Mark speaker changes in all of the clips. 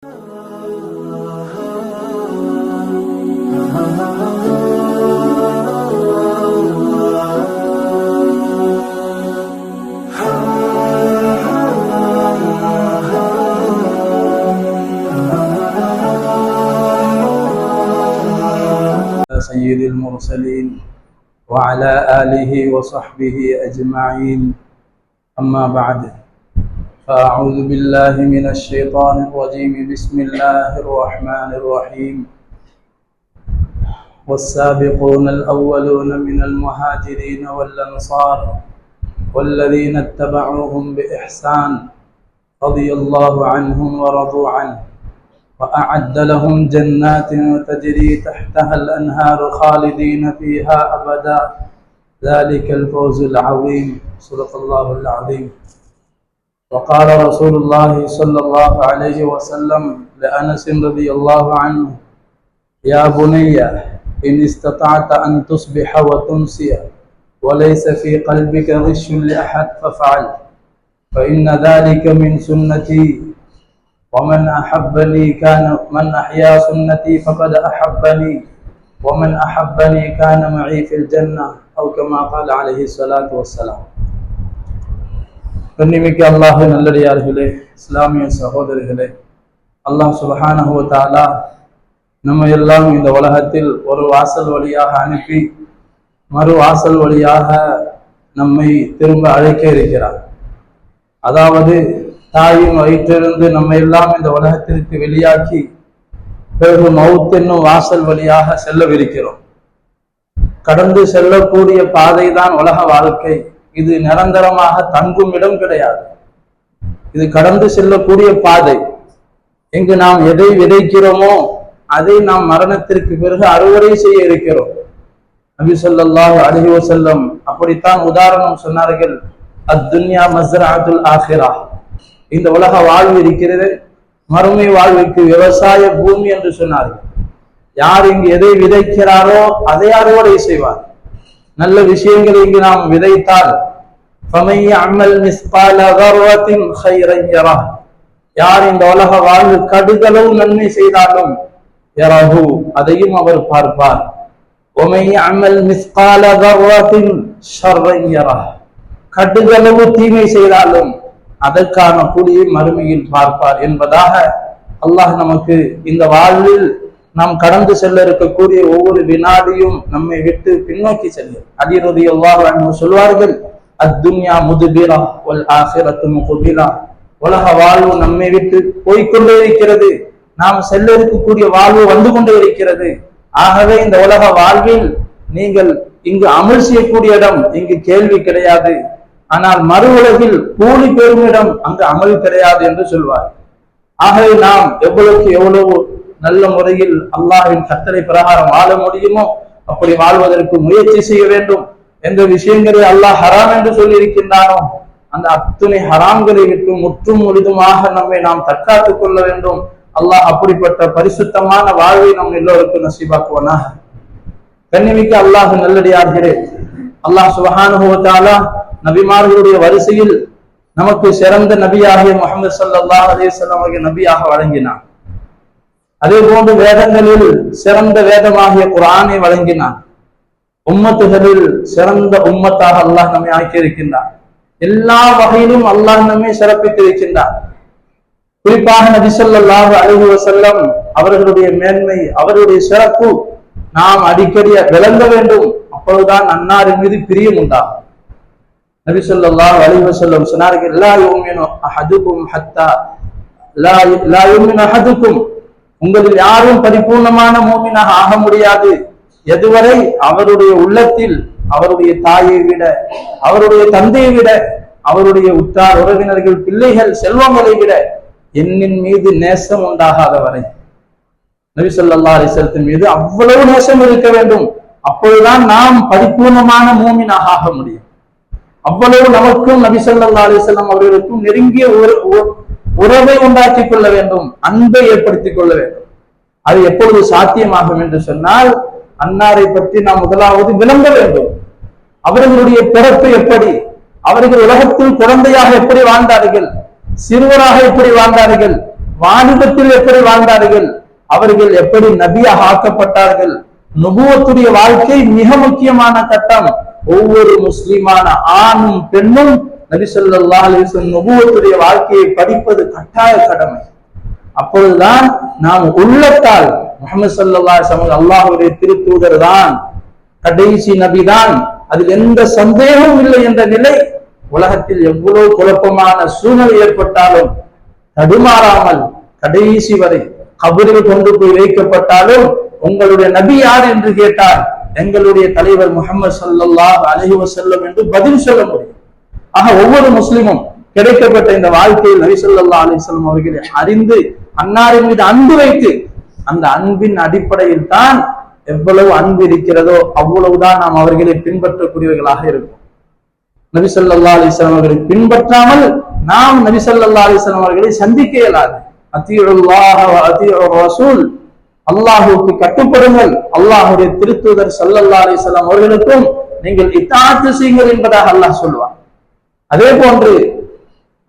Speaker 1: سيد المرسلين وعلى آله وصحبه أجمعين. أما بعد فأعوذ بالله من الشيطان الرجيم. بسم الله الرحمن الرحيم. والسابقون الأولون من المهاجرين والأنصار والذين اتبعوهم بإحسان رضي الله عنهم ورضوا عنه. وأعد لهم جنات تجري تحتها الأنهار خالدين فيها أبدا. ذلك الفوز العظيم. صدق الله العظيم. وقال رسول الله صلى الله عليه وسلم لأنس رضي الله عنه يا بني إن استطعت أن تصبح وتمسي وليس في قلبك غش لأحد فافعل فإن ذلك من سنتي ومن أحبني كان من أحيا سنتي فقد أحبني ومن أحبني كان معي في الجنة أو كما قال عليه الصلاة والسلام. கண்ணிமிக்க அல்லாஹ் நல்லடியார்களே இஸ்லாமிய சகோதரிகளே அல்லாஹ் சுபஹானஹு தாலா நம்ம எல்லாம் இந்த உலகத்தில் ஒரு வாசல் வழியாக அனுப்பி மறு வாசல் வழியாக நம்மை திரும்ப அழைக்க இருக்கிறார். அதாவது தாயும் வயிற்றிலிருந்து நம்ம எல்லாம் இந்த உலகத்திற்கு வெளியாக்கி பிறகு மவுத் என்னும் வாசல் வழியாக செல்லவிருக்கிறோம். கடந்து செல்லக்கூடிய பாதை தான் உலக வாழ்க்கை. இது நிரந்தரமாக தங்கும் இடம் கிடையாது. இது கடந்து செல்லக்கூடிய பாதை. எங்கு நாம் எதை விதைக்கிறோமோ அதை நாம் மரணத்திற்கு பிறகு அறுவடை செய்ய இருக்கிறோம். நபி சொல்லாஹு அலஹி வசல்லம் அப்படித்தான் உதாரணம் சொன்னார்கள். அத்துன்யா மஸ்ராத்துல் ஆஹிரா இந்த உலக வாழ்வு இருக்கிறது. மறுமை வாழ்வுக்கு விவசாய பூமி என்று சொன்னார்கள். யார் இங்கு எதை விதைக்கிறாரோ அதை அறுவடை செய்வார். நல்ல விஷயங்களை இங்கு நாம் விதைத்தால் அமல் யார் இந்த உலக வாழ்வு கடுகளவு நன்மை செய்தாலும் யரஹு அதையும் அவர் பார்ப்பார். அமல் மிஸ்கால கடுகளவு தீமை செய்தாலும் அதற்கான கூலியை மறுமையில் பார்ப்பார் என்பதாக அல்லாஹ் நமக்கு இந்த வாழ்வில் நாம் கடந்து செல்ல இருக்கக்கூடிய ஒவ்வொரு வினாடியும் நம்மை விட்டு பின்னோக்கி செல்லும். அதிரதி அல்லாஹ் சொல்வார்கள் அத்துன்யா முதுபிரா ஒல் ஆசிரத்து முகுபிரா. உலக வாழ்வு நம்மை விட்டு போய்கொண்டே இருக்கிறது. நாம் செல்ல இருக்கக்கூடிய வாழ்வு வந்து கொண்டே இருக்கிறது. ஆகவே இந்த உலக வாழ்வில் நீங்கள் இங்கு அமல் செய்யக்கூடிய இடம் இங்கு கேள்வி கிடையாது. ஆனால் மறு உலகில் கூலி பெறும் இடம் அங்கு அமல் கிடையாது என்று சொல்வார். ஆகவே நாம் எவ்வளவுக்கு எவ்வளவு நல்ல முறையில் அல்லாஹின் கட்டளை பிரகாரம் வாழ முடியுமோ அப்படி வாழ்வதற்கு முயற்சி செய்ய வேண்டும். எந்த விஷயங்களை அல்லாஹ் ஹராம் என்று சொல்லி இருக்கின்றானோ அந்த அத்துணை ஹராம்களை விட்டு முற்றும் முழுதுமாக நம்மை நாம் தற்காத்துக் கொள்ள வேண்டும். அல்லாஹ் அப்படிப்பட்ட பரிசுத்தமான வாழ்வை நம் எல்லோருக்கும் நசீபாக்குவனாக. கண்ணிமிக்க அல்லாஹ் நல்லடியார்களே அல்லாஹ் சுபஹானுபவத்தாலா நபிமார்களுடைய வரிசையில் நமக்கு சிறந்த நபியாகிய முகமது சல்லா அலேசல்லாம் அவர்கள் நபியாக வழங்கினான். அதே போன்று வேதங்களில் சிறந்த வேதமாகிய குரானை வழங்கினான். உம்மத்துகளில் சிறந்த உம்மத்தாக அல்லாஹ் நம்மை ஆக்கியிருக்கின்றான். எல்லா வகையிலும் அல்லாஹ் நம்மை சிறப்பித்திருக்கின்றான் குறிப்பாக நபிசல்லாஹு அழகு வசல்லம் அவர்களுடைய மேன்மை அவருடைய சிறப்பு நாம் அடிக்கடி விளங்க வேண்டும். அப்பொழுதுதான் அன்னாரின் மீது பிரியம் உண்டாகும். நபி சொல்லாஹ் அலி வசல்லம் சொன்னார்கள் எல்லா யூமினு அஹதுக்கும் ஹத்தா லா யோமியன் அஹதுக்கும். உங்களில் யாரும் பரிபூர்ணமான மோமினாக ஆக முடியாது. எதுவரை அவருடைய உள்ளத்தில் அவருடைய தாயை விட அவருடைய தந்தையை விட அவருடைய உற்றார் உறவினர்கள் பிள்ளைகள் செல்வங்களை விட என்னின் மீது நேசம் உண்டாகாத வரை நபி சொல்லா அலிசலத்தின் மீது அவ்வளவு நேசம் இருக்க வேண்டும். அப்பொழுதுதான் நாம் பரிபூர்ணமான மூமினாக ஆக முடியும். அவ்வளவு நமக்கும் நபி சொல்லா அலிசல்லாம் அவர்களுக்கும் நெருங்கிய உறவை உண்டாக்கிக் கொள்ள வேண்டும் அன்பை ஏற்படுத்திக் கொள்ள வேண்டும். அது எப்பொழுது சாத்தியமாகும் என்று சொன்னால் அன்னாரை பற்றி நாம் முதலாவது விளங்க வேண்டும். அவர்களுடைய பிறப்பு எப்படி? அவர்கள் உலகத்தில் குழந்தையாக எப்படி வாழ்ந்தார்கள்? சிறுவராக எப்படி வாழ்ந்தார்கள்? வாணிபத்தில் எப்படி வாழ்ந்தார்கள்? அவர்கள் எப்படி நபியாக ஆக்கப்பட்டார்கள்? நுபுவத்துடைய வாழ்க்கை மிக முக்கியமான கட்டம். ஒவ்வொரு முஸ்லிமான ஆணும் பெண்ணும் நபி ஸல்லல்லாஹு நுபுவத்துடைய வாழ்க்கையை படிப்பது கட்டாய கடமை. அப்பொழுதுதான் நாம் உள்ளத்தால் முகமது சல்லா சமூக அல்லாஹுடைய திருத்தூதர் தான். கடைசி நபிதான் அதில் எந்த சந்தேகமும் இல்லை என்ற நிலை. உலகத்தில் எவ்வளவு குழப்பமான சூழ்நிலை ஏற்பட்டாலும் தடுமாறாமல் கடைசி வரை கபரில் கொண்டு போய் வைக்கப்பட்டாலும் உங்களுடைய நபி யார் என்று கேட்டால் எங்களுடைய தலைவர் முகமது சல்லா அலைஹி செல்லும் என்று பதில் சொல்ல முடியும். ஆக ஒவ்வொரு முஸ்லிமும் கிடைக்கப்பட்ட இந்த வாழ்க்கையில் நபி சொல்லா அலிசல்லம் அவர்களை அறிந்து அன்னாரின் மீது அன்பு வைத்து அந்த அன்பின் அடிப்படையில் தான் எவ்வளவு அன்பு இருக்கிறதோ அவ்வளவுதான் நாம் அவர்களை பின்பற்றக்கூடியவர்களாக இருக்கும். நபிசல்லா அலிஸ்லாம் அவர்களை பின்பற்றாமல் நாம் நபிசல்லா அலிஸ்லாம் அவர்களை சந்திக்க இயலாது. அத்தியுல்லாஹ வ ரசூல். கட்டுப்படுங்கள். அல்லாஹுடைய திருத்துதர் சல்லல்லா அலிஸ்லாம் அவர்களுக்கும் நீங்கள் இத்தாத்து செய்யுங்கள் என்பதாக அல்லாஹ் சொல்வார் அதே போன்று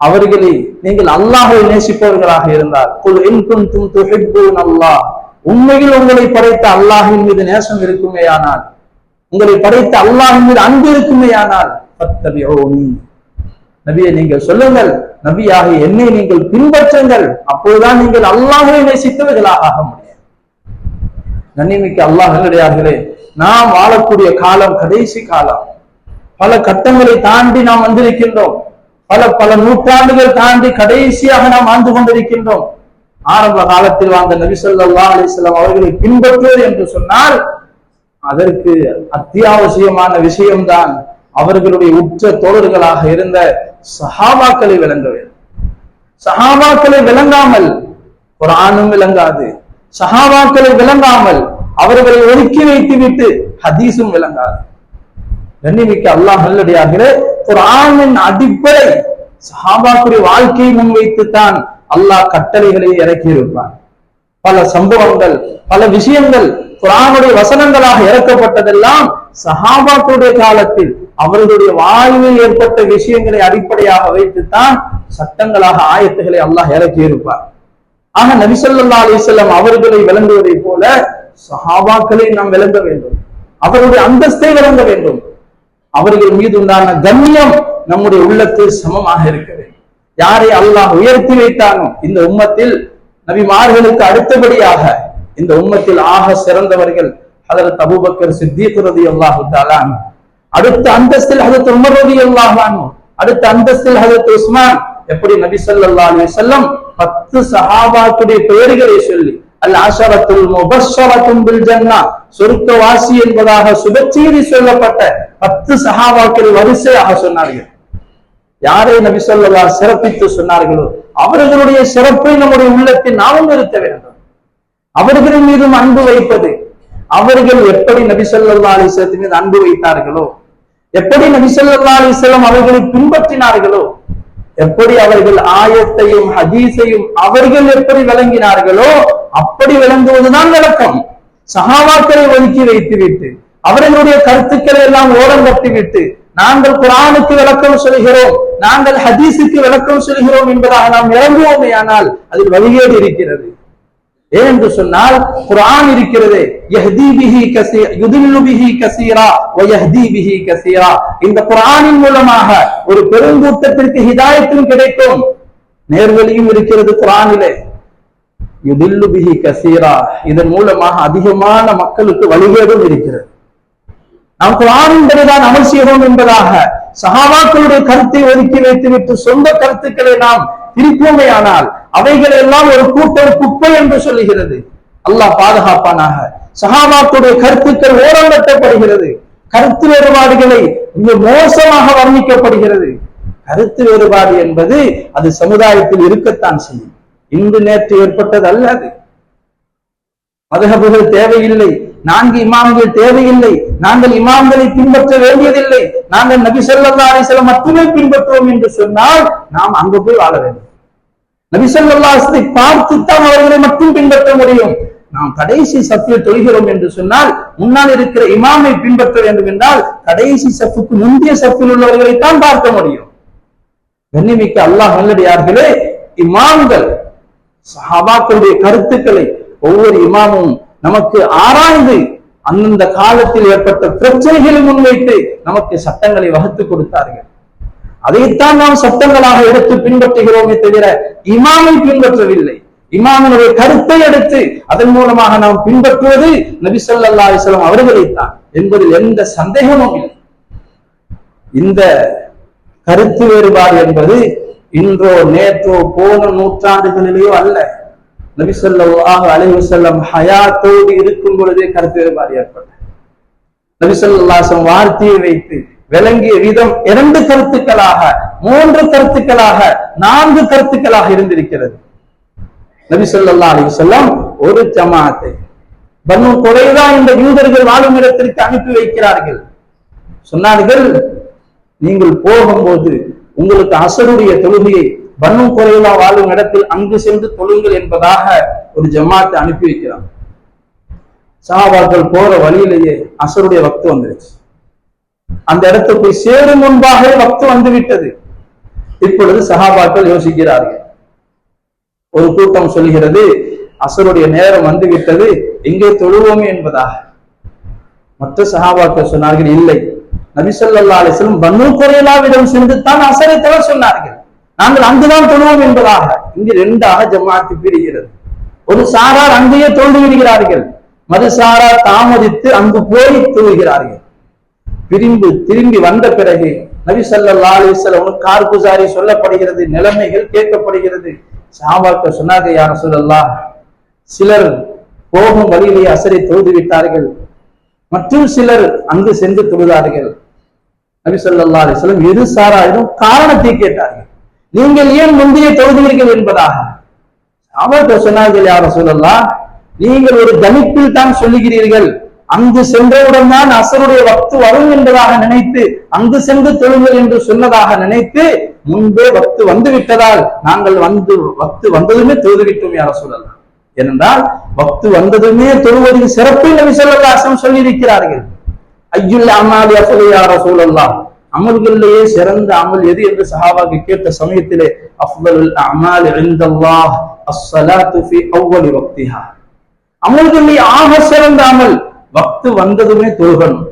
Speaker 1: அவர்களே நீங்கள் அல்லாஹை நேசிப்பவர்களாக இருந்தால் குல் இன் தும் துஹிப்பூன் அல்லாஹ். உண்மையில் உங்களை படைத்த அல்லாஹின் மீது நேசம் இருக்குமேயானால் உங்களை படைத்த அல்லாஹின் மீது அன்பு இருக்குமேயானால் ஃபத்தபிஊனி. நபியை நீங்கள் சொல்லுங்கள் நபியாக என்னை நீங்கள் பின்பற்றுங்கள் அப்போதுதான் நீங்கள் அல்லாஹை நேசித்தவர்களாக ஆக முடியும். கண்ணிமிக்க அல்லாஹ் நல்லடியார்களே நாம் வாழக்கூடிய காலம் கடைசி காலம். பல கட்டங்களை தாண்டி நாம் வந்திருக்கின்றோம். பல பல நூற்றாண்டுகள் தாண்டி கடைசியாக நாம் வாழ்ந்து கொண்டிருக்கின்றோம். ஆரம்ப காலத்தில் வாழ்ந்த நபிசல்லா ஸல்லல்லாஹு அவர்களை பின்பற்றுவது என்று சொன்னால் அதற்கு அத்தியாவசியமான விஷயம்தான் அவர்களுடைய உற்ற தோழர்களாக இருந்த சஹாபாக்களை விளங்க வேண்டும். சஹாபாக்களை விளங்காமல் ஒரு ஆணும் விளங்காது. சஹாபாக்களை விளங்காமல் அவர்களை ஒதுக்கி வைத்துவிட்டு ஹதீஸும் விளங்காது. கண்ணிமிக்க அல்லாஹ் நல்லடியாகிற ஒரு ஆணின் அடிப்படை சஹாபாக்குடைய வாழ்க்கையை முன்வைத்துத்தான் அல்லாஹ் கட்டளைகளை இறக்கியிருப்பான். பல சம்பவங்கள் பல விஷயங்கள் குரானுடைய வசனங்களாக இறக்கப்பட்டதெல்லாம் சஹாபாக்களுடைய காலத்தில் அவர்களுடைய வாழ்வில் ஏற்பட்ட விஷயங்களை அடிப்படையாக வைத்துத்தான் சட்டங்களாக ஆயத்துகளை அல்லாஹ் இறக்கியிருப்பார் ஆனா ஆக நபிசல்லா அலிசல்லாம் அவர்களை விளங்குவதை போல சஹாபாக்களை நாம் விளங்க வேண்டும். அவருடைய அந்தஸ்தை விளங்க வேண்டும். அவர்கள் மீது உண்டான கண்ணியம் நம்முடைய உள்ளத்தில் சமமாக இருக்கிறது யாரை அல்லாஹ் உயர்த்தி வைத்தானோ இந்த உம்மத்தில் நபிமார்களுக்கு அடுத்தபடியாக இந்த உம்மத்தில் ஆக சிறந்தவர்கள் ஹதரத் தபுபக்கர் சித்திக் ரதி அல்லாஹு தாலான் அடுத்த அந்தஸ்தில் ஹதரத் உமர் ரதி அல்லாஹானு அடுத்த அந்தஸ்தில் ஹதரத் உஸ்மான். எப்படி நபி ஸல்லல்லாஹு அலைஹி வஸல்லம் பத்து சஹாபாக்குடைய பெயர்களை சொல்லி அல் அஷரத்துல் முபஷ்ஷரத்தும் பில் ஜன்னா சொர்க்கவாசி என்பதாக சுபச்செய்தி சொல்லப்பட்ட பத்து சஹாபாக்கள் வரிசையாக சொன்னார்கள். யாரை நபி சொல்லலா சிறப்பித்து சொன்னார்களோ அவர்களுடைய சிறப்பை நம்முடைய உள்ளத்தில் நாமும் நிறுத்த வேண்டும். அவர்களின் மீதும் அன்பு வைப்பது அவர்கள் எப்படி நபி ஸல்லல்லாஹு அலைஹி மீது அன்பு வைத்தார்களோ எப்படி நபி ஸல்லல்லாஹு அலிசலம் அவர்களை பின்பற்றினார்களோ எப்படி அவர்கள் ஆயத்தையும் ஹதீஸையும் அவர்கள் எப்படி விளங்கினார்களோ அப்படி விளங்குவதுதான் விளக்கம். சஹாபாக்களை ஒதுக்கி வைத்துவிட்டு அவர்களுடைய கருத்துக்களை எல்லாம் ஓரம் கட்டிவிட்டு நாங்கள் குரானுக்கு விளக்கம் சொல்கிறோம் நாங்கள் ஹதீஸுக்கு விளக்கம் சொல்கிறோம் என்பதாக நாம் இறங்குவோமே ஆனால் அதில் வழிகேடு இருக்கிறது. ஏன் என்று சொன்னால் குரான் இருக்கிறது. இந்த குரானின் மூலமாக ஒரு பெருங்கூட்டத்திற்கு ஹிதாயத்தும் கிடைக்கும். நேர்வழியும் இருக்கிறது குரானிலே யுதில்லு பிஹி இதன் மூலமாக அதிகமான மக்களுக்கு வழிகேடும் இருக்கிறது. நாம் குரானின்படிதான் அமல் செய்கிறோம் என்பதாக சகாபாக்களுடைய கருத்தை ஒதுக்கி வைத்துவிட்டு சொந்த கருத்துக்களை நாம் திருப்போமையானால் அவைகள் எல்லாம் ஒரு கூட்டம் குப்பை என்று சொல்லுகிறது. அல்லாஹ் பாதுகாப்பானாக. சஹாபாக்களுடைய கருத்துக்கள் ஓரங்கட்டப்படுகிறது கருத்து வேறுபாடுகளை மிக மோசமாக வர்ணிக்கப்படுகிறது. கருத்து வேறுபாடு என்பது அது சமுதாயத்தில் இருக்கத்தான் செய்யும். இன்று நேற்று ஏற்பட்டது அல்ல அது. மதகபுகள் தேவையில்லை. நான்கு இமாம்கள் தேவையில்லை. நாங்கள் இமாம்களை பின்பற்ற வேண்டியதில்லை. நாங்கள் நபி ஸல்லல்லாஹு அலைஹி மட்டுமே பின்பற்றுவோம் என்று சொன்னால் நாம் அங்கு போய் வாழ வேண்டும். நபிசல்லாசத்தை பார்த்துத்தான் அவர்களை மட்டும் பின்பற்ற முடியும். நாம் கடைசி சப்பில் தொழுகிறோம் என்று சொன்னால் முன்னால் இருக்கிற இமாமை பின்பற்ற வேண்டும் என்றால் கடைசி சப்புக்கு முந்தைய சஃபில் உள்ளவர்களைத்தான் பார்க்க முடியும். கண்ணிமிக்க அல்லாஹ் நல்லடியார்களே இமாம்கள் சஹாபாக்களுடைய கருத்துக்களை ஒவ்வொரு இமாமும் நமக்கு ஆராய்ந்து அந்தந்த காலத்தில் ஏற்பட்ட பிரச்சனைகளை முன்வைத்து நமக்கு சட்டங்களை வகுத்து கொடுத்தார்கள். அதைத்தான் நாம் சட்டங்களாக எடுத்து பின்பற்றுகிறோமே தவிர இமாமை பின்பற்றவில்லை. இமாமினுடைய கருத்தை எடுத்து அதன் மூலமாக நாம் பின்பற்றுவது நபி ஸல்லல்லாஹு அலைஹி அவர்களைத்தான் என்பதில் எந்த சந்தேகமும் இல்லை. இந்த கருத்து வேறுபாடு என்பது இன்றோ நேற்றோ போன நூற்றாண்டுகளிலேயோ அல்ல. நபி அலைவு அலைஹி வஸல்லம் ஹயாத்தோடு இருக்கும் பொழுதே கருத்து வேறுபாடு ஏற்பட்டது. நபி வார்த்தையை வைத்து விளங்கிய விதம் இரண்டு கருத்துக்களாக மூன்று கருத்துக்களாக நான்கு கருத்துக்களாக இருந்திருக்கிறது. நபி ஸல்லல்லாஹு அலி சொல்லம் ஒரு ஜமாத்தை பனு குறைதா இந்த யூதர்கள் வாழும் இடத்திற்கு அனுப்பி வைக்கிறார்கள். சொன்னார்கள் நீங்கள் போகும்போது உங்களுக்கு அசருடைய தொழுகையை பனு குறைவா வாழும் இடத்தில் அங்கு சென்று தொழுங்கள் என்பதாக ஒரு ஜமாத்தை அனுப்பி வைக்கிறான். சஹாபாக்கள் போற வழியிலேயே அசருடைய வக்து வந்துருச்சு. அந்த இடத்துக்கு போய் சேரும் முன்பாக வக்து வந்து விட்டது இப்பொழுது சகாபாக்கள் யோசிக்கிறார்கள். ஒரு கூட்டம் சொல்கிறது அசருடைய நேரம் வந்து விட்டது எங்கே தொழுவோமே என்பதாக. மற்ற சகாபாக்கள் சொன்னார்கள் இல்லை. நபிசல்லா அலிஸ்லம் பன்னு குறையலாவிடம் சென்று தான் அசரை தர சொன்னார்கள். நாங்கள் அங்குதான் தொழுவோம் என்பதாக. இங்கு ரெண்டாக ஜமாத்து பிரிகிறது. ஒரு சாரார் அங்கேயே தொழுது விடுகிறார்கள். மறு தாமதித்து அங்கு போய் தொழுகிறார்கள். பிரிந்து திரும்பி வந்த பிறகு நபி ஸல்லல்லாஹு அலைஹி கார்குசாரி சொல்லப்படுகிறது நிலைமைகள் கேட்கப்படுகிறது. சாபாக்கள் சொன்னாங்க யார் சொல்லலாம் சிலர் போகும் வழியிலே அசரை தொழுது விட்டார்கள். மற்றும் சிலர் அங்கு சென்று தொழுதார்கள். நபி ஸல்லல்லாஹு அலைஹி இரு சாராயிரம் காரணத்தை கேட்டார்கள். நீங்கள் ஏன் முந்தைய தொழுதுவீர்கள் என்பதாக? அவர்கள் சொன்னார்கள் யார சொல்லலாம் நீங்கள் ஒரு தனிப்பில் தான் சொல்லுகிறீர்கள். அங்கு சென்றவுடன் தான் அசருடைய வக்து வரும் என்பதாக நினைத்து அங்கு சென்று தொழுங்கள் என்று சொன்னதாக நினைத்து முன்பே வக்து வந்து விட்டதால் நாங்கள் வந்து வக்து வந்ததுமே தொழுதுவிட்டோம் யார சொல்லலாம் ஏனென்றால் வக்து வந்ததுமே தொழுவதின் சிறப்பு நபி சொல்லலாம் சொல்லியிருக்கிறார்கள். ஐயுல் அமாலி அஃபலு யா ரசூலல்லாஹ். அமல்களிலேயே சிறந்த அமல் எது என்று சஹாபாக்கு கேட்ட சமயத்திலே அஃதலுல் அமால் இன்தல்லாஹ் அஸ்ஸலாத்து ஃபி அவ்வளி வக்திஹா. அமல்களிலே ஆக சிறந்த அமல் வக்து வந்ததுமே தொழுகணும்.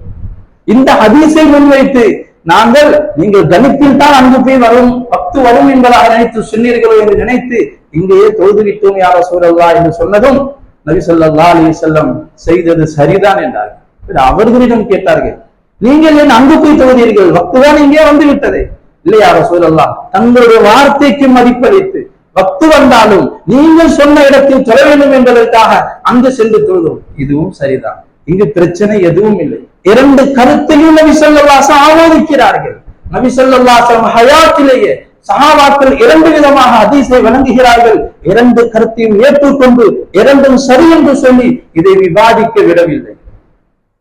Speaker 1: இந்த ஹதீஸை முன்வைத்து நாங்கள் நீங்கள் கணித்தில் தான் அங்கு போய் வரும் பக்து வரும் என்பதாக நினைத்து சொன்னீர்களோ என்று நினைத்து இங்கேயே தொழுது விட்டோம் யார சூழல்லா என்று சொன்னதும் நபி சொல்லா அலி செல்லம் செய்தது சரிதான் என்றார் அவர்களிடம் கேட்டார்கள் நீங்கள் ஏன் அங்கு போய் தொழுதீர்கள்? பக்துதான் இங்கே வந்து விட்டது இல்லையா சூழல்லா தங்களுடைய வார்த்தைக்கு மதிப்பளித்து பத்து வந்தாலும் நீங்கள் சொன்ன இடத்தில் தொழ வேண்டும் என்பதற்காக அங்கு சென்று தொழுதோம். இதுவும் சரிதான். இங்கு பிரச்சனை எதுவும் இல்லை. இரண்டு கருத்தையும் நபி ஸல்லல்லாஹு ஆமோதிக்கிறார்கள் நபி ஹயாத்திலேயே சகாபாக்கள் இரண்டு விதமாக அதிசை வழங்குகிறார்கள். இரண்டு கருத்தையும் ஏற்றுக்கொண்டு இரண்டும் சரி என்று சொல்லி இதை விவாதிக்க விடவில்லை.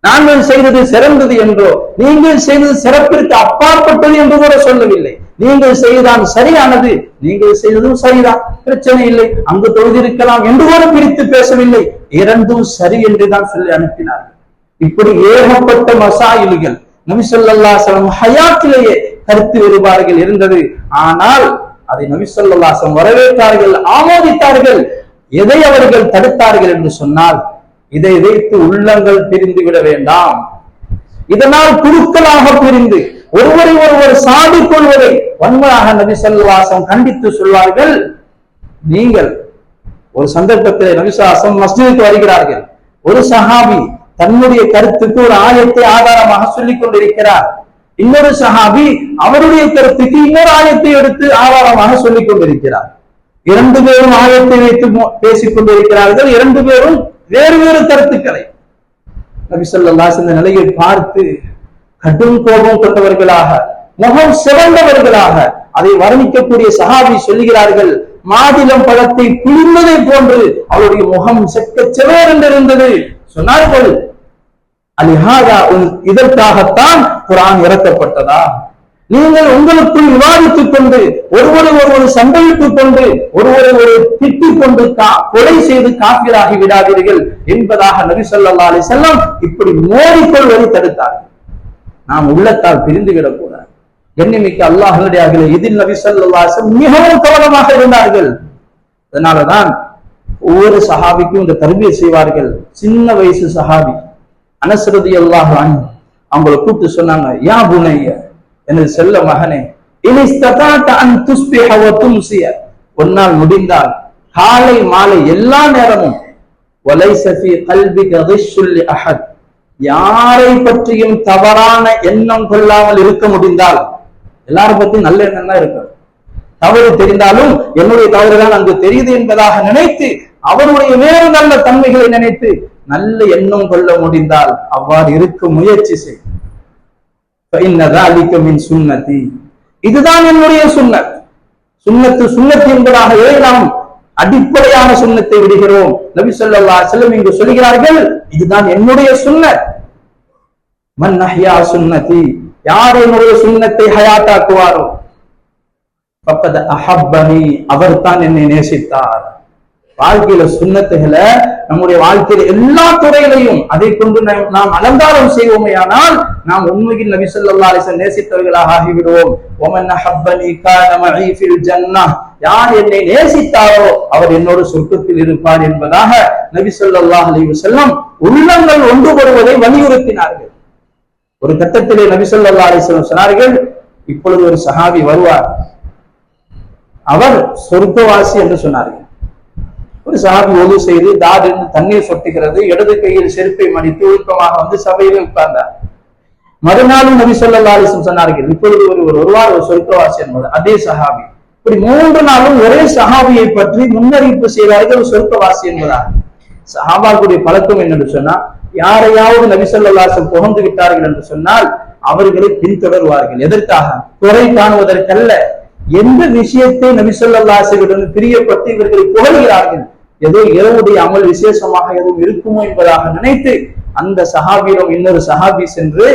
Speaker 1: நாங்கள் செய்தது சிறந்தது என்றோ நீங்கள் செய்தது சிறப்பிற்கு அப்பாற்பட்டது என்று கூட சொல்லவில்லை. நீங்கள் செய்தால் சரியானது. நீங்கள் செய்ததும் சரிதான். பிரச்சனை இல்லை. அங்கு தொழுதிருக்கலாம் என்று கூட பிரித்து பேசவில்லை. இரண்டும் சரி என்றுதான் சொல்லி அனுப்பினார்கள். இப்படி ஏகப்பட்ட மசாயில்கள் நபி ஸல்லல்லாஹு ஹயாத்திலேயே கருத்து வேறுபாடுகள் இருந்தது. ஆனால் அதை நபி வரவேற்றார்கள் ஆமோதித்தார்கள். எதை அவர்கள் தடுத்தார்கள் என்று சொன்னால் இதை வைத்து உள்ளங்கள் பிரிந்து விட வேண்டாம். இதனால் குழுக்களாக பிரிந்து ஒருவரை ஒருவர் சாடிக் கொள்வதை வன்மையாக நபி கண்டித்து சொல்வார்கள். நீங்கள் ஒரு சந்தர்ப்பத்தில் நபிசாசம் மஸ்ஜிதுக்கு வருகிறார்கள். ஒரு சஹாபி தன்னுடைய கருத்துக்கு ஒரு ஆயத்தை ஆதாரமாக சொல்லிக் கொண்டிருக்கிறார். இன்னொரு சஹாபி அவருடைய கருத்துக்கு இன்னொரு ஆயத்தை எடுத்து ஆதாரமாக சொல்லிக் கொண்டிருக்கிறார். இரண்டு பேரும் ஆயத்தை வைத்து பேசிக் கொண்டிருக்கிறார்கள். இரண்டு பேரும் வேறு வேறு கருத்துக்களை. நபி இந்த நிலையை பார்த்து கடும் கோபம் கொண்டவர்களாக முகம் சிறந்தவர்களாக அதை வர்ணிக்கக்கூடிய சஹாபி சொல்லுகிறார்கள் மாதிளம் பழத்தை புளிந்ததை போன்று அவருடைய முகம் செக்க சிறந்திருந்தது இருந்தது சொன்னார்கள் அலிஹாதா இதற்காகத்தான் குரான் இறக்கப்பட்டதா? நீங்கள் உங்களுக்குள் விவாதித்துக் கொண்டு ஒருவரை ஒருவர் சண்டையிட்டுக் கொண்டு ஒருவரை ஒரு திட்டிக் கொண்டு கா- கொலை செய்து காப்பீராகி விடாதீர்கள் என்பதாக நபி ஸல்லல்லாஹு செல்லம் வஸல்லம் இப்படி மோதிக்கொள்வதை தடுத்தார்கள். நாம் உள்ளத்தால் பிரிந்து விடக்கூடும் கண்ணிமிக்க அல்லாஹனுடைய இதில் நபி சொல்லாசம் மிகவும் கவனமாக இருந்தார்கள். அதனாலதான் ஒவ்வொரு சஹாபிக்கும் இந்த தருவியை செய்வார்கள். சின்ன வயசு சஹாபி அனசரதி அல்லாஹ் அவங்கள கூப்பிட்டு சொன்னாங்க யா புனைய எனது செல்ல மகனே இனி ஸ்ததாட்ட அன் துஸ்பிஹ ஒன்னால் முடிந்தால் காலை மாலை எல்லா நேரமும் வலைச சஃபி கல்வி கதை சொல்லி அஹத் யாரை பற்றியும் தவறான எண்ணம் கொள்ளாமல் இருக்க முடிந்தால் எல்லாரும் பத்தியும் நல்ல எண்ணம் தான் இருக்கும். தவறு தெரிந்தாலும் என்னுடைய தவறுதான் அங்கு தெரியுது என்பதாக நினைத்து அவருடைய வேறு நல்ல தன்மைகளை நினைத்து நல்ல எண்ணம் கொள்ள முடிந்தால் அவ்வாறு இருக்க முயற்சி செய். மின் சுண்ணத்தி இதுதான் என்னுடைய சுண்ணத். சுண்ணத்து சுண்ணத் என்பதாக நாம் அடிப்படையான சுண்ணத்தை விடுகிறோம்? நபி சொல்லா செல்லும் இங்கு சொல்கிறார்கள் இதுதான் என்னுடைய சுண்ணத். மன் நஹ்யா சுண்ணத்தி. யார் என்னுடைய சுண்ணத்தை ஹயாத்தாக்குவாரோ? பக்கத அஹப்பனி அவர் தான் என்னை நேசித்தார். வாழ்க்கையில சுண்ணத்துகளை நம்முடைய வாழ்க்கையில எல்லா துறையிலையும் அதை கொண்டு நாம் நாம் அலங்காரம் செய்வோமே ஆனால் நாம் உண்மையில் நபி ஸல்லல்லாஹு நேசித்தவர்களாக ஆகிவிடுவோம். ஒமன் அஹப்பனி கான ஜன்னா ஃபில் யார் என்னை நேசித்தாரோ அவர் என்னோடு சொர்க்கத்தில் இருப்பார் என்பதாக நபி ஸல்லல்லாஹு செல்லம் வஸல்லம் உள்ளங்கள் ஒன்றுபடுவதை வலியுறுத்தினார்கள். ஒரு கட்டத்திலே நபிசல்லா அலிஸ்லம் சொன்னார்கள் இப்பொழுது ஒரு சஹாபி வருவார். அவர் சொர்க்கவாசி என்று சொன்னார்கள். ஒரு சஹாபி ஒது செய்து தாடிருந்து தண்ணீர் சொட்டுகிறது இடது கையில் செருப்பை மடித்து ஒழுக்கமாக வந்து சபையில் உட்கார்ந்தார். மறுநாளும் நபி ஸல்லல்லாஹு சொன்னார்கள் இப்பொழுது ஒரு ஒரு ஒருவார் ஒரு சொர்க்கவாசி என்பது. அதே சஹாபி. இப்படி மூன்று நாளும் ஒரே சஹாபியை பற்றி முன்னறிவிப்பு செய்தார்கள் ஒரு சொர்க்கவாசி என்பதாக சஹாபாக்குடைய பழக்கம் என்னன்னு சொன்னா யாரையாவது நபிசல்லாசம் புகழ்ந்து விட்டார்கள் என்று சொன்னால் அவர்களை பின்தொடர்வார்கள். எதற்காக? குறை காணுவதற்கல்ல. எந்த விஷயத்தை நபி பிரியப்பட்டு இவர்களை புகழ்கிறார்கள்? ஏதோ இரவுடைய அமல் விசேஷமாக எதுவும் இருக்குமோ என்பதாக நினைத்து அந்த சஹாபியிடம் இன்னொரு சஹாபி சென்று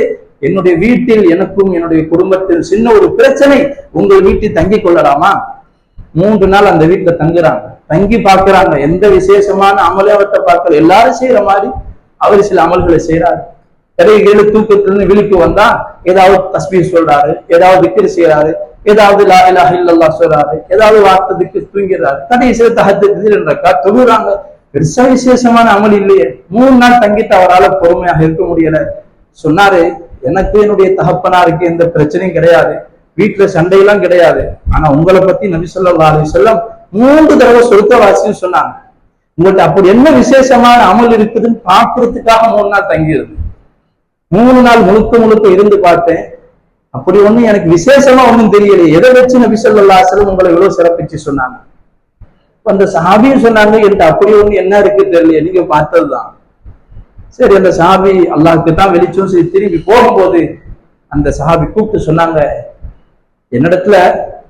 Speaker 1: என்னுடைய வீட்டில் எனக்கும் என்னுடைய குடும்பத்தில் சின்ன ஒரு பிரச்சனை. உங்கள் வீட்டில் தங்கிக் கொள்ளலாமா? மூன்று நாள் அந்த வீட்டுல தங்குறாங்க. தங்கி பார்க்கிறாங்க. எந்த விசேஷமான அமலே பார்க்கல. எல்லாரும் செய்யற மாதிரி அவர் சில அமல்களை செய்யறாரு இடையில தூக்கத்திலிருந்து விழிப்பு வந்தா ஏதாவது தஸ்மீர் சொல்றாரு ஏதாவது விக்கிரி செய்யறாரு ஏதாவது லா இலா இல்லல்லா சொல்றாரு ஏதாவது வார்த்தைக்கு தூங்கிறாரு கடைசியில தஹஜ்ஜுத் என்றக்கா தொழுறாங்க. பெருசா விசேஷமான அமல் இல்லையே. மூணு நாள் தங்கிட்டு அவரால பொறுமையாக இருக்க முடியல. சொன்னாரு எனக்கு என்னுடைய தகப்பனாருக்கு எந்த பிரச்சனையும் கிடையாது. வீட்டுல சண்டையெல்லாம் கிடையாது. ஆனா உங்களை பத்தி நபி ஸல்லல்லாஹு சொல்ல மூன்று தடவை சொர்க்கவாசின்னு சொன்னாங்க. உங்கள்கிட்ட அப்படி என்ன விசேஷமான அமல் இருக்குதுன்னு பார்க்கறதுக்காக மூணு நாள் தங்கியிருந்து. மூணு நாள் முழுக்க முழுக்க இருந்து பார்த்தேன். அப்படி ஒன்றும் எனக்கு விசேஷமா ஒண்ணும் தெரியல எதை வச்சு நபி ஸல்லல்லாஹு உங்களை இவ்வளவு சிறப்பிச்சு சொன்னாங்க? அந்த சஹாபியும் சொன்னாங்க என்கிட்ட அப்படி ஒண்ணு என்ன இருக்கு தெரியல நீங்க பார்த்ததுதான். சரி அந்த சஹாபி அல்லாஹ்க்கு தான் வெளிச்சம் சரி திரும்பி போகும்போது அந்த சஹாபி கூப்பிட்டு சொன்னாங்க என்னிடத்துல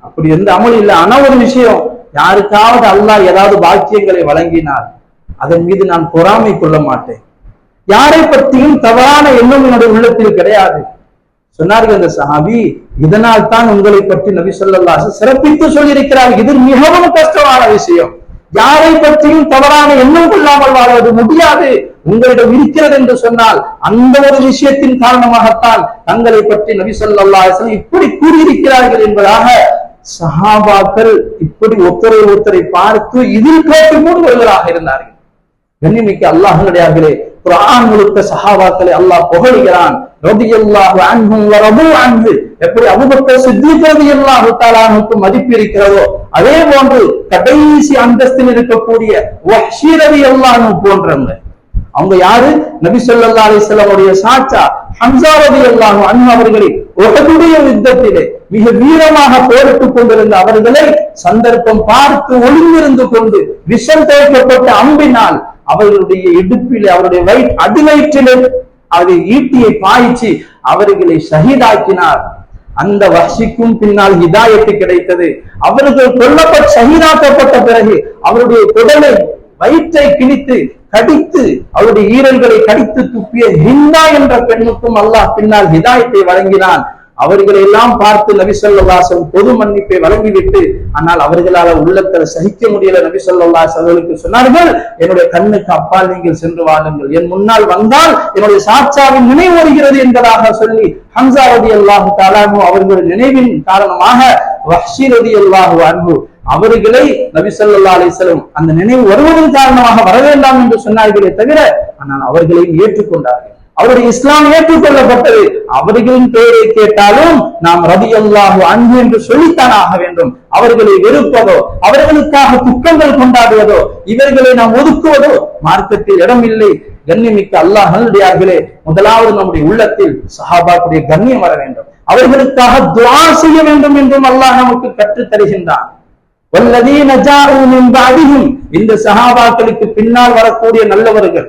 Speaker 1: அப்படி எந்த அமல் இல்லை. ஆனா ஒரு விஷயம் யாருக்காவது அல்லாஹ் ஏதாவது பாக்கியங்களை வழங்கினால் அதன் மீது நான் பொறாமை கொள்ள மாட்டேன். யாரை பற்றியும் தவறான எண்ணம் என்னுடைய உள்ளத்தில் கிடையாது. சொன்னார்கள் அந்த சஹாபி இதனால் தான் உங்களை பற்றி நபி ஸல்லல்லாஹு சிறப்பித்து சொல்லியிருக்கிறார். இது மிகவும் கஷ்டமான விஷயம். யாரை பற்றியும் தவறான எண்ணம் கொள்ளாமல் வாழ்வது முடியாது. உங்களிடம் இருக்கிறது என்று சொன்னால் அந்த ஒரு விஷயத்தின் காரணமாகத்தான் தங்களை பற்றி நபி ஸல்லல்லாஹு இப்படி கூறியிருக்கிறார்கள் என்பதாக சஹாபாக்கள் இப்படி ஒருத்தரை ஒருத்தரை பார்த்து இதில் போட்டு மூடுவர்களாக இருந்தார்கள். அல்லாஹ் அல்லாஹ்வுடையார்களே குரான் முழுக்க சஹாபாக்களை அல்லாஹ் புகழ்கிறான். ரலியல்லாஹு அல்லாஹ் வ ரது அன்ஹு. எப்படி அபூபக்கர் சித்திக் எல்லாம் தஆலாவுக்கு மதிப்பு இருக்கிறதோ அதே போன்று கடைசி அந்தஸ்தில் இருக்கக்கூடிய வஹ்ஷி ரலியல்லாஹு போன்றவங்க. அவங்க யாரு? நபி ஸல்லல்லாஹு அலிஸ்லாமுடைய சாச்சா ஹம்சாவதி ரலியல்லாஹு அன்ஹு அவர்களை உஹதுடைய யுத்தத்திலே மிக வீரமாக போரிட்டுக் கொண்டிருந்த அவர்களை சந்தர்ப்பம் பார்த்து ஒளிந்திருந்து கொண்டு விஷம் தேய்க்கப்பட்ட அம்பினால் அவர்களுடைய இடுப்பிலே அவருடைய வயிற் அடிவயிற்றிலே அது ஈட்டியை பாய்ச்சி அவர்களை ஷஹீதாக்கினார். அந்த வசிக்கும் பின்னால் ஹிதாயத்து கிடைத்தது. அவர்கள் கொல்லப்பட்ட ஷஹீதாக்கப்பட்ட பிறகு அவருடைய குடலை வயிற்றை கிழித்து கடித்து அவருடைய ஈரல்களை கடித்து துப்பிய ஹிந்தா என்ற பெண்ணுக்கும் அல்லாஹ் பின்னால் ஹிதாயத்தை வழங்கினான். அவர்களை எல்லாம் பார்த்து நபி பொது மன்னிப்பை வழங்கிவிட்டு ஆனால் அவர்களால் உள்ளத்தில் சகிக்க முடியல நபி சொல்லாஸ் அவர்களுக்கு சொன்னார்கள் என்னுடைய கண்ணுக்கு அப்பால் நீங்கள் சென்று வாழுங்கள். என் முன்னால் வந்தால் என்னுடைய சாட்சாவின் நினைவு வருகிறது என்பதாக சொல்லி ஹம்சா ரதி அல்லாஹு தாலானு அவர்களுடைய நினைவின் காரணமாக வஹ்ஷி ரதி அல்லாஹு அன்பு அவர்களை நபி ஸல்லல்லாஹு அந்த நினைவு வருவதன் காரணமாக வர வேண்டாம் என்று சொன்னார்களே தவிர ஆனால் அவர்களையும் ஏற்றுக்கொண்டார்கள். அவருடைய இஸ்லாம் ஏற்றுக்கொள்ளப்பட்டது அவர்களின் பெயரை கேட்டாலும் நாம் ரதி அல்லாஹு அன்பு என்று சொல்லித்தான் ஆக வேண்டும். அவர்களை வெறுப்பதோ அவர்களுக்காக துக்கங்கள் கொண்டாடுவதோ இவர்களை நாம் ஒதுக்குவதோ மார்க்கத்தில் இடம் இல்லை கண்ணியமிக்க அல்லாஹ் நல்லடியார்களே முதலாவது நம்முடைய உள்ளத்தில் சஹாபாக்குடைய கண்ணியம் வர வேண்டும். அவர்களுக்காக துவா செய்ய வேண்டும் என்றும் அல்லாஹ் நமக்கு கற்றுத் தருகின்றான். வல்லதீன ஜாஉ மின் இந்த சஹாபாக்களுக்கு பின்னால் வரக்கூடிய நல்லவர்கள்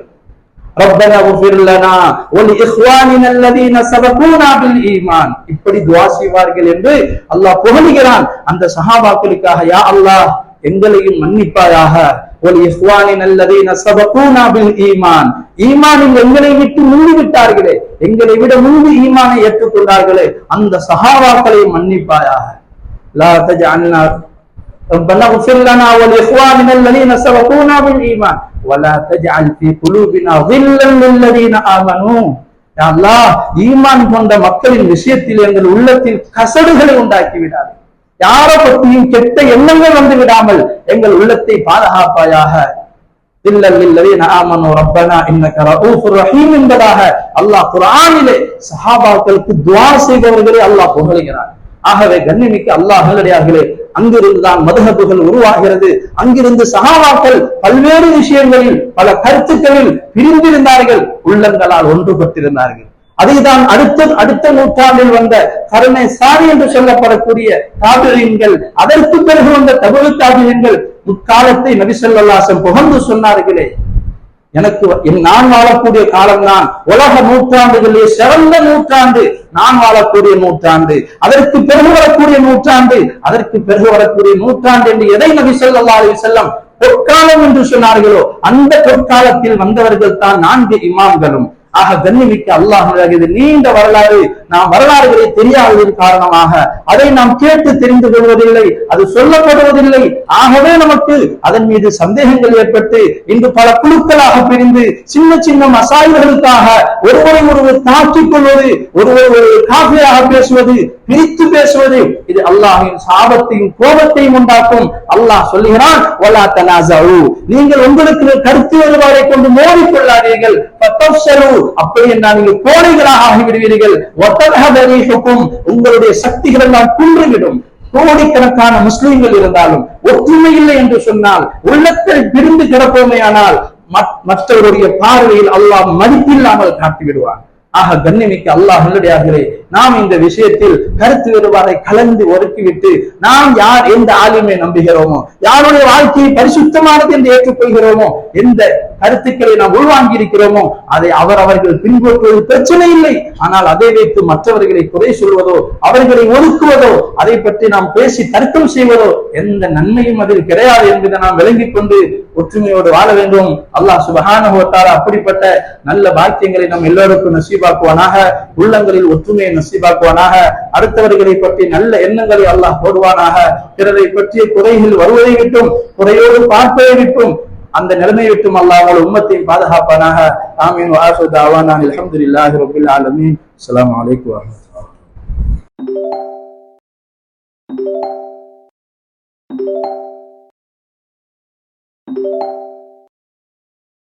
Speaker 1: ரப்பனா உஃபிர் லனா வல் இஹ்வானினா அல்லதீன சபகூனா பில் ஈமான் இப்படி துஆ செய்வார்கள் என்று அல்லாஹ் புகழுகிறான் அந்த சஹாபாக்களுக்காக யா அல்லாஹ் எங்களையும் மன்னிப்பாயாக வல் இஹ்வானினா அல்லதீன சபகூனா பில் ஈமான் ஈமானில் எங்களை விட்டு முந்தி விட்டார்களே எங்களை விட முன்பு ஈமானை ஏற்றுக்கொண்டார்களே அந்த சஹாபாக்களை மன்னிப்பாயாக லா தஜஅல்னா ربنا اغفر لنا ولاخواننا الذين سبقونا بالايمان வலா தஜ்அல் ஃபீ குலூபினா ظில்லன் லில்லதீன ஆமனு யா ஈமான் கொண்ட மக்களின் விஷயத்தில் எங்கள் உள்ளத்தில் கசடுகளை உண்டாக்கி விடாது யாரை பற்றியும் கெட்ட எண்ணங்கள் வந்து விடாமல் எங்கள் உள்ளத்தை பாதுகாப்பாயாக என்பதாக அல்லாஹ் குரானிலே சஹாபாக்களுக்கு துவா செய்தவர்களே அல்லாஹ் புகழுகிறார் ஆகவே கண்ணினிக்கு அல்லாஹ் அங்கிருந்துதான் மதுஹபுகள் உருவாகிறது. அங்கிருந்து சகாபாக்கள் பல்வேறு விஷயங்களில் பல கருத்துக்களில் பிரிந்திருந்தார்கள். உள்ளங்களால் ஒன்றுபட்டிருந்தார்கள். அதைதான் அடுத்த அடுத்த நூற்றாண்டில் வந்த கருணை சாரி என்று சொல்லப்படக்கூடிய தாபிரியன்கள் அதற்கு பிறகு வந்த தமிழ் தாபிரியன்கள் முற்காலத்தை நபிசல்லாசம் புகழ்ந்து சொன்னார்களே. எனக்கு என் நான் வாழக்கூடிய காலம்தான். உலக நூற்றாண்டுகளிலே சிறந்த நூற்றாண்டு. நான் வாழக்கூடிய நூற்றாண்டு. அதற்கு பிறகு வரக்கூடிய நூற்றாண்டு. அதற்கு பிறகு வரக்கூடிய நூற்றாண்டு என்று எதை நபி ஸல்லல்லாஹு செல்லம் பொற்காலம் என்று சொன்னார்களோ அந்த பொற்காலத்தில் வந்தவர்கள் தான் நான்கு இமாம்களும். ஆக கண்ணிமிக்க அல்லாஹ் நீண்ட வரலாறு. நாம் வரலாறுகளை தெரியாததன் காரணமாக அதை நாம் கேட்டு தெரிந்து கொள்வதில்லை அது சொல்லப்படுவதில்லை. ஆகவே நமக்கு அதன் மீது சந்தேகங்கள் ஏற்பட்டு இன்று பல குழுக்களாக பிரிந்து சின்ன சின்ன மசாய்களுக்காக ஒருவரை ஒருவர் தாக்கிக் கொள்வது ஒருவர் ஒரு காஃபியாக பேசுவது பிரித்து பேசுவது. இது அல்லாஹின் சாபத்தையும் கோபத்தையும் உண்டாக்கும். அல்லாஹ் சொல்லுகிறான் நீங்கள் உங்களுக்கு கருத்து வேறுபாடை கொண்டு மோதிக்கொள்ளாதீர்கள். அப்படி என்றால் நீங்கள் கோடைகளாக ஆகிவிடுவீர்கள். உங்களுடைய சக்திகள் எல்லாம் குன்றுவிடும் கோடிக்கணக்கான முஸ்லிம்கள் இருந்தாலும் ஒற்றுமை இல்லை என்று சொன்னால் உள்ளத்தில் பிரிந்து கிடப்போமே ஆனால் மற்றவருடைய பார்வையில் அல்லாஹ் மதிப்பில்லாமல் காட்டி விடுவார் ஆக கண்ணிமிக்க அல்லாஹ் நல்லடியார்களே நாம் இந்த விஷயத்தில் கருத்து வேறுபாடை கலந்து ஒதுக்கிவிட்டு நாம் யார் எந்த ஆளுமை நம்புகிறோமோ யாருடைய வாழ்க்கையை பரிசுத்தமானது என்று ஏற்றுக்கொள்கிறோமோ எந்த கருத்துக்களை நாம் உள்வாங்கி இருக்கிறோமோ அதை அவர் அவர்கள் பின்பற்றுவது பிரச்சனை இல்லை. ஆனால் அதை வைத்து மற்றவர்களை குறை சொல்வதோ அவர்களை ஒதுக்குவதோ அதை பற்றி நாம் பேசி தர்க்கம் செய்வதோ எந்த நன்மையும் அதில் கிடையாது என்பதை நாம் விளங்கிக் கொண்டு ஒற்றுமையோடு வாழ வேண்டும். அல்லாஹ் சுபஹானஹு அப்படிப்பட்ட நல்ல பாக்கியங்களை நம் எல்லோருக்கும் நசீபாக்குவானாக. உள்ளங்களில் ஒற்றுமையை நசீபாக்குவானாக. அடுத்தவர்களை பற்றி நல்ல எண்ணங்களை அல்லாஹ் போடுவானாக. பிறரை பற்றிய குறைகள் வருவதை விட்டும் குறையோடு பார்ப்பதை விட்டும் அந்த நிலைமை விட்டும் அல்லாஹ் உம்மத்தையும் பாதுகாப்பானாக. ஆமீன் வாசு தாவானா. அல்ஹம்துலில்லாஹி ரபுல் ஆலமீன். அஸ்ஸலாமு அலைக்கும்